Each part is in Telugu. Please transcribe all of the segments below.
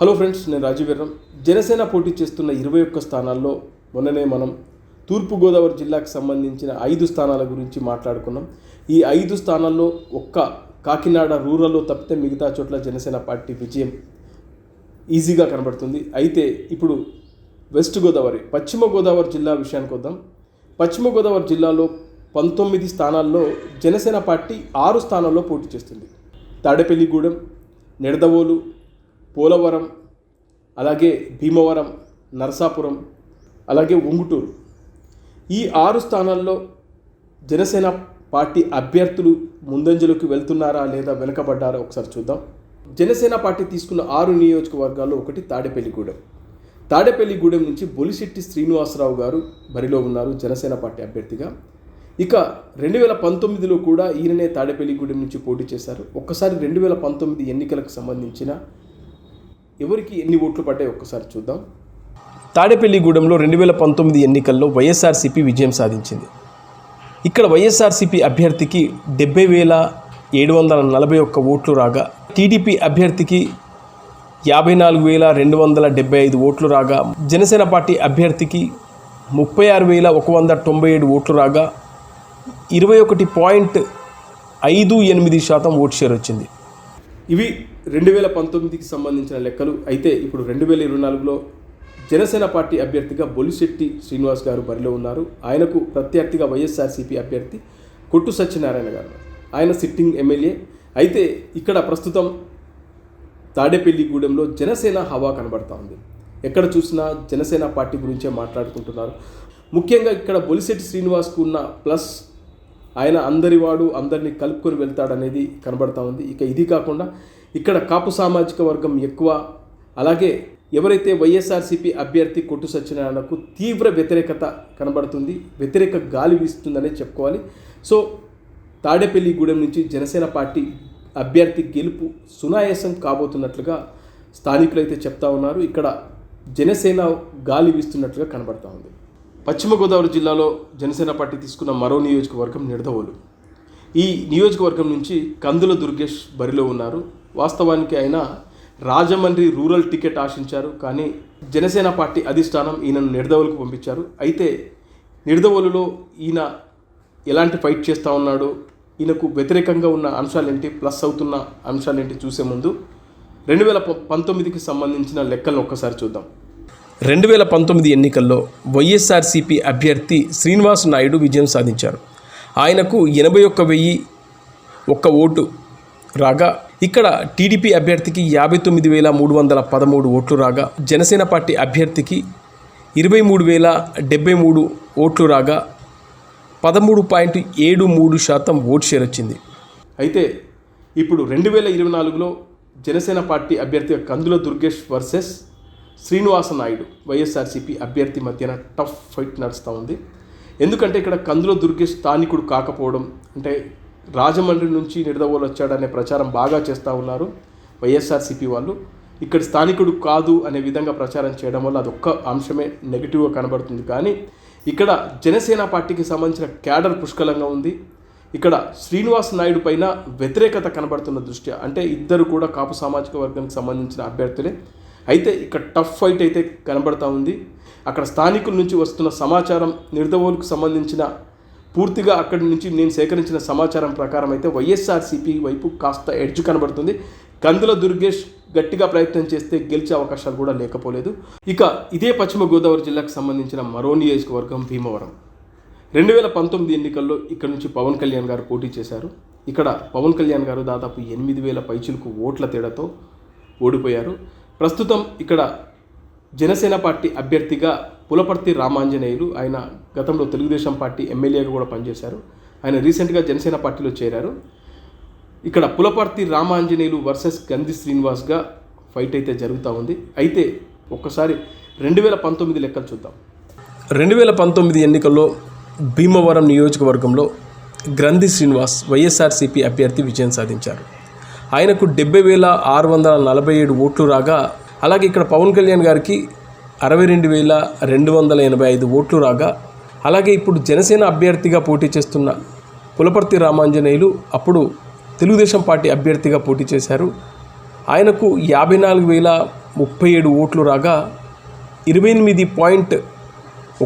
హలో ఫ్రెండ్స్ నేను రాజీవీరం జనసేన పోటీ చేస్తున్న ఇరవై ఒక్క స్థానాల్లో మొన్ననే మనం తూర్పుగోదావరి జిల్లాకు సంబంధించిన ఐదు స్థానాల గురించి మాట్లాడుకున్నాం. ఈ ఐదు స్థానాల్లో ఒక్క కాకినాడ రూరల్లో తప్పితే మిగతా చోట్ల జనసేన పార్టీ విజయం ఈజీగా కనబడుతుంది. అయితే ఇప్పుడు వెస్ట్ గోదావరి పశ్చిమ గోదావరి జిల్లా విషయానికి వద్దాం. పశ్చిమ గోదావరి జిల్లాలో పంతొమ్మిది స్థానాల్లో జనసేన పార్టీ ఆరు స్థానాల్లో పోటీ చేస్తుంది. తాడేపల్లిగూడెం నిడదవోలు పోలవరం అలాగే భీమవరం నరసాపురం అలాగే ఉంగుటూరు. ఈ ఆరు స్థానాల్లో జనసేన పార్టీ అభ్యర్థులు ముందంజలోకి వెళ్తున్నారా లేదా వెనకబడ్డారా ఒకసారి చూద్దాం. జనసేన పార్టీ తీసుకున్న ఆరు నియోజకవర్గాల్లో ఒకటి తాడేపల్లిగూడెం. తాడేపల్లిగూడెం నుంచి బొలిశెట్టి శ్రీనివాసరావు గారు బరిలో ఉన్నారు జనసేన పార్టీ అభ్యర్థిగా. ఇక రెండు వేల పంతొమ్మిదిలో కూడా ఈయననే తాడేపల్లిగూడెం నుంచి పోటీ చేశారు. ఒక్కసారి రెండు వేల పంతొమ్మిది ఎన్నికలకు సంబంధించిన ఎవరికి ఎన్ని ఓట్లు పడ్డాయి ఒక్కసారి చూద్దాం. తాడేపల్లిగూడెంలో రెండు వేల పంతొమ్మిది ఎన్నికల్లో వైఎస్ఆర్సీపీ విజయం సాధించింది. ఇక్కడ వైఎస్ఆర్సీపీ అభ్యర్థికి డెబ్బై వేల ఏడు వందల నలభై ఒక్క ఓట్లు రాగా టీడీపీ అభ్యర్థికి యాభై నాలుగు వేల రెండు వందల డెబ్బై ఐదు ఓట్లు రాగా జనసేన పార్టీ అభ్యర్థికి ముప్పై ఆరు వేల ఒక వంద తొంభై ఏడు ఓట్లు రాగా ఇరవై ఒకటి పాయింట్ ఐదు ఎనిమిది శాతం ఓట్ షేర్ వచ్చింది. ఇవి రెండు వేల పంతొమ్మిదికి సంబంధించిన లెక్కలు. అయితే ఇప్పుడు రెండు వేల ఇరవై నాలుగులో జనసేన పార్టీ అభ్యర్థిగా బొలిశెట్టి శ్రీనివాస్ గారు బరిలో ఉన్నారు. ఆయనకు ప్రత్యర్థిగా వైఎస్ఆర్సీపీ అభ్యర్థి కొట్టు సత్యనారాయణ గారు. ఆయన సిట్టింగ్ ఎమ్మెల్యే. అయితే ఇక్కడ ప్రస్తుతం తాడేపల్లిగూడెంలో జనసేన హవా కనబడతా ఉంది. ఎక్కడ చూసినా జనసేన పార్టీ గురించే మాట్లాడుకుంటున్నారు. ముఖ్యంగా ఇక్కడ బొలిశెట్టి శ్రీనివాస్కు ఉన్న ప్లస్ ఆయన అందరివాడు అందరినీ కలుపుకొని వెళ్తాడనేది కనబడతా ఉంది. ఇక ఇది కాకుండా ఇక్కడ కాపు సామాజిక వర్గం ఎక్కువ. అలాగే ఎవరైతే వైఎస్ఆర్సీపీ అభ్యర్థి కొట్టు సత్యనారాయణకు తీవ్ర వ్యతిరేకత కనబడుతుంది వ్యతిరేక గాలి వీస్తుందనే చెప్పుకోవాలి. సో తాడేపల్లిగూడెం నుంచి జనసేన పార్టీ అభ్యర్థి గెలుపు సునాయాసం కాబోతున్నట్లుగా స్థానికులు అయితే చెప్తా ఉన్నారు. ఇక్కడ జనసేన గాలి వీస్తున్నట్లుగా కనబడతా ఉంది. పశ్చిమ గోదావరి జిల్లాలో జనసేన పార్టీ తీసుకున్న మరో నియోజకవర్గం నిడదవోలు. ఈ నియోజకవర్గం నుంచి కందుల దుర్గేష్ బరిలో ఉన్నారు. వాస్తవానికి ఆయన రాజమండ్రి రూరల్ టికెట్ ఆశించారు కానీ జనసేన పార్టీ అధిష్టానం ఈయనను నిడదవోలుకు పంపించారు. అయితే నిడదవోలులో ఈయన ఎలాంటి ఫైట్ చేస్తూ ఉన్నాడు? ఈయనకు వ్యతిరేకంగా ఉన్న అంశాలేంటి? ప్లస్ అవుతున్న అంశాలేంటి? చూసే ముందు రెండు వేల ప- పంతొమ్మిదికి సంబంధించిన లెక్కలను ఒక్కసారి చూద్దాం. రెండు వేల పంతొమ్మిది ఎన్నికల్లో వైఎస్ఆర్సీపీ అభ్యర్థి శ్రీనివాస్ నాయుడు విజయం సాధించారు. ఆయనకు ఎనభై ఒక్క వెయ్యి ఒక్క ఓటు రాగా ఇక్కడ టీడీపీ అభ్యర్థికి యాభై తొమ్మిది వేల మూడు వందల పదమూడు ఓట్లు రాగా జనసేన పార్టీ అభ్యర్థికి ఇరవై మూడు వేల డెబ్బై మూడు ఓట్లు రాగా పదమూడు పాయింట్ ఏడు మూడు శాతం ఓట్ షేర్ వచ్చింది. అయితే ఇప్పుడు రెండు వేల ఇరవై నాలుగులో జనసేన పార్టీ అభ్యర్థి కందుల దుర్గేష్ వర్సెస్ శ్రీనివాస నాయుడు వైఎస్ఆర్సీపీ అభ్యర్థి మధ్యన టఫ్ ఫైట్ నడుస్తూ ఉంది. ఎందుకంటే ఇక్కడ కందుల దుర్గేష్ స్థానికుడు కాకపోవడం అంటే రాజమండ్రి నుంచి నిడదవోలు వచ్చాడనే ప్రచారం బాగా చేస్తూ ఉన్నారు వైఎస్ఆర్సీపీ వాళ్ళు. ఇక్కడ స్థానికుడు కాదు అనే విధంగా ప్రచారం చేయడం వల్ల అదొక్క అంశమే నెగిటివ్గా కనబడుతుంది. కానీ ఇక్కడ జనసేన పార్టీకి సంబంధించిన క్యాడర్ పుష్కలంగా ఉంది. ఇక్కడ శ్రీనివాస్ నాయుడు పైన వ్యతిరేకత కనబడుతున్న దృష్ట్యా అంటే ఇద్దరు కూడా కాపు సామాజిక వర్గానికి సంబంధించిన అభ్యర్థులే. అయితే ఇక్కడ టఫ్ ఫైట్ అయితే కనబడతా ఉంది. అక్కడ స్థానికుల నుంచి వస్తున్న సమాచారం నిర్దవోలకు సంబంధించిన పూర్తిగా అక్కడి నుంచి నేను సేకరించిన సమాచారం ప్రకారం అయితే వైఎస్ఆర్సీపీ వైపు కాస్త ఎడ్జ్ కనబడుతుంది. కందుల దుర్గేష్ గట్టిగా ప్రయత్నం చేస్తే గెలిచే అవకాశాలు కూడా లేకపోలేదు. ఇక ఇదే పశ్చిమ గోదావరి జిల్లాకు సంబంధించిన మరో నియోజకవర్గం భీమవరం. రెండు వేల పంతొమ్మిది ఎన్నికల్లో ఇక్కడ నుంచి పవన్ కళ్యాణ్ గారు పోటీ చేశారు. ఇక్కడ పవన్ కళ్యాణ్ గారు దాదాపు ఎనిమిది వేల పైచులకు ఓట్ల తేడాతో ఓడిపోయారు. ప్రస్తుతం ఇక్కడ జనసేన పార్టీ అభ్యర్థిగా పులపర్తి రామాంజనేయులు ఆయన గతంలో తెలుగుదేశం పార్టీ ఎమ్మెల్యేగా కూడా పనిచేశారు. ఆయన రీసెంట్గా జనసేన పార్టీలో చేరారు. ఇక్కడ పులపర్తి రామాంజనేయులు వర్సెస్ గంధి శ్రీనివాస్గా ఫైట్ అయితే జరుగుతూ ఉంది. అయితే ఒక్కసారి రెండు వేల పంతొమ్మిది లెక్కలు చూద్దాం. రెండు వేల పంతొమ్మిది ఎన్నికల్లో భీమవరం నియోజకవర్గంలో గ్రంథి శ్రీనివాస్ వైఎస్ఆర్సీపీ అభ్యర్థి విజయం సాధించారు. ఆయనకు డెబ్బై వేల ఆరు వందల నలభై ఏడు ఓట్లు రాగా అలాగే ఇక్కడ పవన్ కళ్యాణ్ గారికి అరవై రెండు వేల రెండు వందల ఎనభై ఐదు ఓట్లు రాగా అలాగే ఇప్పుడు జనసేన అభ్యర్థిగా పోటీ చేస్తున్న పులపర్తి రామాంజనేయులు అప్పుడు తెలుగుదేశం పార్టీ అభ్యర్థిగా పోటీ చేశారు. ఆయనకు యాభై నాలుగు వేల ముప్పై ఏడు ఓట్లు రాగా ఇరవై ఎనిమిది పాయింట్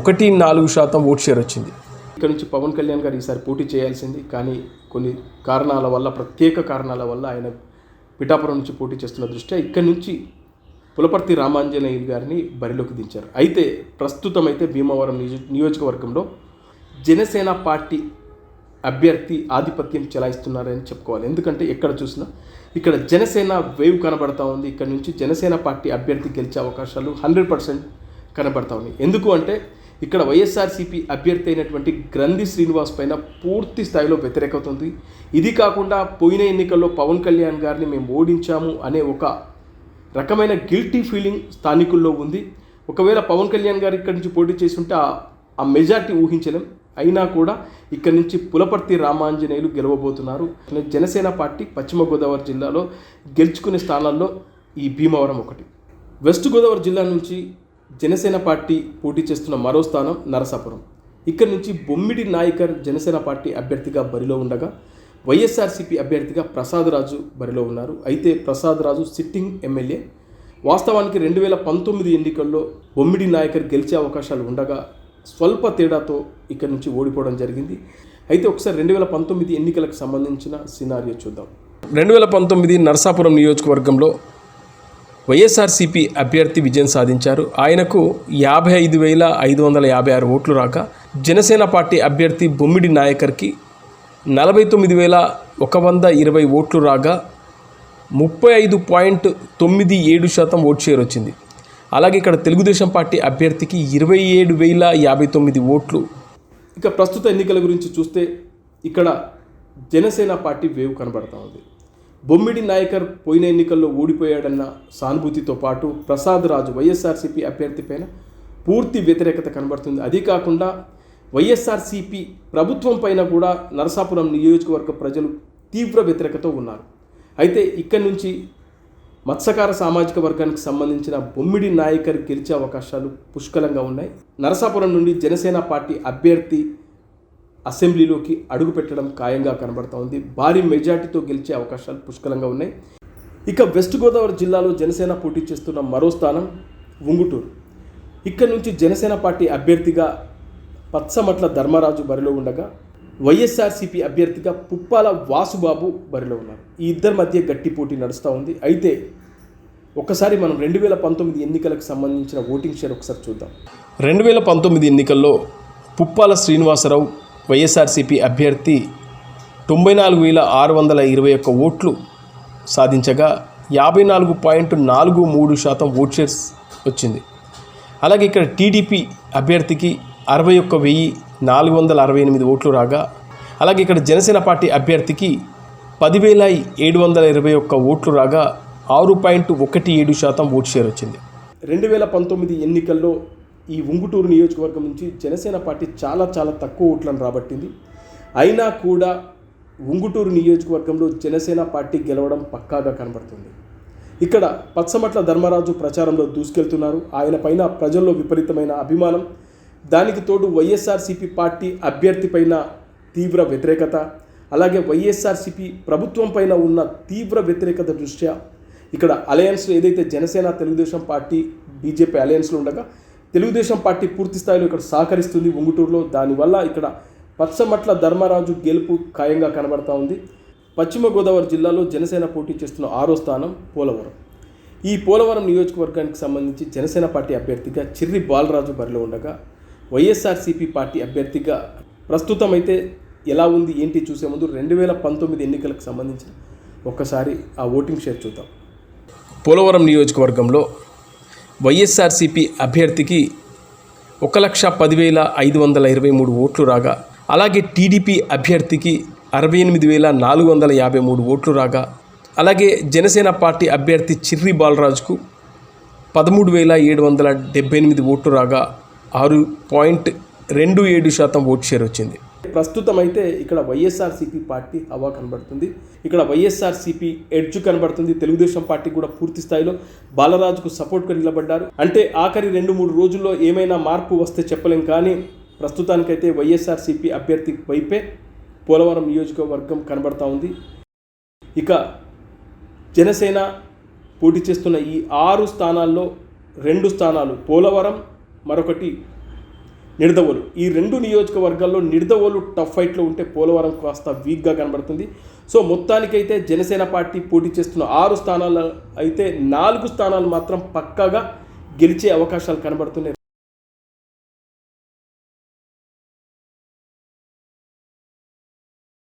ఒకటి నాలుగు శాతం ఓట్ షేర్ వచ్చింది. ఇక్కడ నుంచి పవన్ కళ్యాణ్ గారు ఈసారి పోటీ చేయాల్సింది. కానీ కొన్ని కారణాల వల్ల ప్రత్యేక కారణాల వల్ల ఆయన పిఠాపురం నుంచి పోటీ చేస్తున్న దృష్ట్యా ఇక్కడి నుంచి పులపర్తి రామాంజనేయులు గారిని బరిలోకి దించారు. అయితే ప్రస్తుతం అయితే భీమవరం నియోజ- నియోజకవర్గంలో జనసేన పార్టీ అభ్యర్థి ఆధిపత్యం చెలాయిస్తున్నారని చెప్పుకోవాలి. ఎందుకంటే ఎక్కడ చూసినా ఇక్కడ జనసేన వేవ్ కనబడతా ఉంది. ఇక్కడ నుంచి జనసేన పార్టీ అభ్యర్థి గెలిచే అవకాశాలు హండ్రెడ్ పర్సెంట్ కనబడతా ఉన్నాయి. ఎందుకు అంటే ఇక్కడ వైఎస్ఆర్సీపీ అభ్యర్థి అయినటువంటి గ్రంథి శ్రీనివాస్ పైన పూర్తి స్థాయిలో వ్యతిరేకత ఉంది ఇది కాకుండా పోయిన ఎన్నికల్లో పవన్ కళ్యాణ్ గారిని మేము ఓడించాము అనే ఒక రకమైన గిల్టీ ఫీలింగ్ స్థానికుల్లో ఉంది. ఒకవేళ పవన్ కళ్యాణ్ గారు ఇక్కడి నుంచి పోటీ చేసి ఉంటే ఆ- ఆ మెజార్టీ ఊహించలేం. అయినా కూడా ఇక్కడి నుంచి పులపర్తి రామాంజనేయులు గెలవబోతున్నారు. జనసేన పార్టీ పశ్చిమ గోదావరి జిల్లాలో గెలుచుకునే స్థానాల్లో ఈ భీమవరం ఒకటి. వెస్ట్ గోదావరి జిల్లా నుంచి జనసేన పార్టీ పోటీ చేస్తున్న మరో స్థానం నరసాపురం. ఇక్కడి నుంచి బొమ్మిడి నాయకర్ జనసేన పార్టీ అభ్యర్థిగా బరిలో ఉండగా వైఎస్ఆర్సీపీ అభ్యర్థిగా ప్రసాద్ రాజు బరిలో ఉన్నారు. అయితే ప్రసాద్ రాజు సిట్టింగ్ ఎమ్మెల్యే. వాస్తవానికి రెండు వేల పంతొమ్మిది ఎన్నికల్లో బొమ్మిడి నాయకర్ గెలిచే అవకాశాలు ఉండగా స్వల్ప తేడాతో ఇక్కడి నుంచి ఓడిపోవడం జరిగింది. అయితే ఒకసారి రెండు వేల పంతొమ్మిది ఎన్నికలకు సంబంధించిన సినారియో చూద్దాం. రెండు వేల పంతొమ్మిది నరసాపురం నియోజకవర్గంలో వైఎస్ఆర్సీపీ అభ్యర్థి విజయం సాధించారు. ఆయనకు యాభై ఐదు వేల ఐదు వందల యాభై ఆరు ఓట్లు రాక జనసేన పార్టీ అభ్యర్థి బొమ్మిడి నాయకర్కి నలభై తొమ్మిది వేల ఒక వంద ఇరవై ఓట్లు రాగా ముప్పై ఐదు పాయింట్ తొమ్మిది ఏడు శాతం ఓట్ షేర్ వచ్చింది. అలాగే ఇక్కడ తెలుగుదేశం పార్టీ అభ్యర్థికి ఇరవై ఏడు వేల యాభై తొమ్మిది ఓట్లు. ఇక ప్రస్తుత ఎన్నికల గురించి చూస్తే ఇక్కడ జనసేన పార్టీ వేవ్ కనబడతా ఉంది. బొమ్మిడి నాయకర్ పోయిన ఎన్నికల్లో ఓడిపోయాడన్న సానుభూతితో పాటు ప్రసాద్ రాజు వైఎస్ఆర్సీపీ అభ్యర్థి పైన పూర్తి వ్యతిరేకత కనబడుతుంది. అది కాకుండా వైఎస్ఆర్సీపీ ప్రభుత్వం పైన కూడా నరసాపురం నియోజకవర్గ ప్రజలు తీవ్ర వ్యతిరేకతో ఉన్నారు. అయితే ఇక్కడి నుంచి మత్స్యకార సామాజిక వర్గానికి సంబంధించిన బొమ్మిడి నాయకర్ గెలిచే అవకాశాలు పుష్కలంగా ఉన్నాయి. నరసాపురం నుండి జనసేన పార్టీ అభ్యర్థి అసెంబ్లీలోకి అడుగు పెట్టడం ఖాయంగా కనబడతా ఉంది. భారీ మెజార్టీతో గెలిచే అవకాశాలు పుష్కలంగా ఉన్నాయి. ఇక వెస్ట్ గోదావరి జిల్లాలో జనసేన పోటీ చేస్తున్న మరో స్థానం ఉంగుటూరు. ఇక్కడ నుంచి జనసేన పార్టీ అభ్యర్థిగా పచ్చమట్ల ధర్మరాజు బరిలో ఉండగా వైఎస్ఆర్సీపీ అభ్యర్థిగా పుప్పాల వాసుబాబు బరిలో ఉన్నారు. ఈ ఇద్దరి మధ్య గట్టి పోటీ నడుస్తూ ఉంది. అయితే ఒకసారి మనం రెండు వేల పంతొమ్మిది ఎన్నికలకు సంబంధించిన ఓటింగ్ షేర్ ఒకసారి చూద్దాం. రెండు వేల పంతొమ్మిది ఎన్నికల్లో పుప్పాల శ్రీనివాసరావు వైఎస్ఆర్సీపీ అభ్యర్థి తొంభై నాలుగు వేల ఆరు వందల ఇరవై ఒక్క ఓట్లు సాధించగా యాభై నాలుగు పాయింట్ నాలుగు మూడు శాతం ఓట్ షేర్స్ వచ్చింది. అలాగే ఇక్కడ టీడీపీ అభ్యర్థికి అరవై ఒక్క వెయ్యి నాలుగు వందల అరవై ఎనిమిది ఓట్లు రాగా అలాగే ఇక్కడ జనసేన పార్టీ అభ్యర్థికి పదివేల ఏడు వందల ఇరవై ఒక్క ఓట్లు రాగా ఆరు పాయింట్ ఒకటి ఏడు శాతం ఓట్ షేర్ వచ్చింది. రెండు వేల పంతొమ్మిది ఎన్నికల్లో ఈ ఉంగుటూరు నియోజకవర్గం నుంచి జనసేన పార్టీ చాలా చాలా తక్కువ ఓట్లను రాబట్టింది. అయినా కూడా ఉంగుటూరు నియోజకవర్గంలో జనసేన పార్టీ గెలవడం పక్కాగా కనబడుతుంది. ఇక్కడ పచ్చమట్ల ధర్మరాజు ప్రచారంలో దూసుకెళ్తున్నారు. ఆయన పైన ప్రజల్లో విపరీతమైన అభిమానం. దానికి తోడు వైఎస్ఆర్సీపీ పార్టీ అభ్యర్థి పైన తీవ్ర వ్యతిరేకత. అలాగే వైఎస్ఆర్సీపీ ప్రభుత్వం పైన ఉన్న తీవ్ర వ్యతిరేకత దృష్ట్యా ఇక్కడ అలయన్స్లో ఏదైతే జనసేన తెలుగుదేశం పార్టీ బీజేపీ అలయన్స్లో ఉండగా తెలుగుదేశం పార్టీ పూర్తి స్థాయిలో ఇక్కడ సహకరిస్తుంది ఉంగుటూరులో దానివల్ల ఇక్కడ పచ్చమట్ల ధర్మరాజు గెలుపు ఖాయంగా కనబడతా ఉంది. పశ్చిమ గోదావరి జిల్లాలో జనసేన పోటీ చేస్తున్న ఆరో స్థానం పోలవరం. ఈ పోలవరం నియోజకవర్గానికి సంబంధించి జనసేన పార్టీ అభ్యర్థిగా చిర్రి బాలరాజు బరిలో ఉండగా వైఎస్ఆర్సీపీ పార్టీ అభ్యర్థిగా ప్రస్తుతం అయితే ఎలా ఉంది ఏంటి చూసే ముందు రెండు వేల పంతొమ్మిది ఎన్నికలకు సంబంధించి ఒక్కసారి ఆ ఓటింగ్ షేర్ చూద్దాం. పోలవరం నియోజకవర్గంలో వైఎస్ఆర్సీపీ అభ్యర్థికి ఒక లక్ష పదివేల ఐదు వందల ఇరవై మూడు ఓట్లు రాగా అలాగే టీడీపీ అభ్యర్థికి అరవై ఎనిమిది వేల నాలుగు వందల యాభై మూడు ఓట్లు రాగా అలాగే జనసేన పార్టీ అభ్యర్థి చిర్రి బాలరాజుకు పదమూడు వేల ఏడు వందల డెబ్బై ఎనిమిది ఓట్లు రాగా ఆరు పాయింట్ రెండు ఏడు శాతం ఓట్ షేర్ వచ్చింది. ప్రస్తుతం అయితే ఇక్కడ వైఎస్ఆర్సీపీ పార్టీ హవా కనబడుతుంది. ఇక్కడ వైఎస్ఆర్సీపీ ఎడ్జ్ కనబడుతుంది. తెలుగుదేశం పార్టీ కూడా పూర్తి స్థాయిలో బాలరాజుకు సపోర్ట్గా నిలబడ్డారు. అంటే ఆఖరి రెండు మూడు రోజుల్లో ఏమైనా మార్పు వస్తే చెప్పలేం కానీ ప్రస్తుతానికైతే వైఎస్ఆర్సీపీ అభ్యర్థి వైపే పోలవరం నియోజకవర్గం కనబడతా ఉంది. ఇక జనసేన పోటీ చేస్తున్న ఈ ఆరు స్థానాల్లో రెండు స్థానాలు పోలవరం మరొకటి నిడదవోలు. ఈ రెండు నియోజకవర్గాల్లో నిడదవోలు టఫ్ ఫైట్లో ఉంటే పోలవరం కాస్త వీక్గా కనబడుతుంది. సో మొత్తానికైతే జనసేన పార్టీ పోటీ చేస్తున్న ఆరు స్థానాలు అయితే నాలుగు స్థానాలు మాత్రం పక్కాగా గెలిచే అవకాశాలు కనబడుతున్నాయి.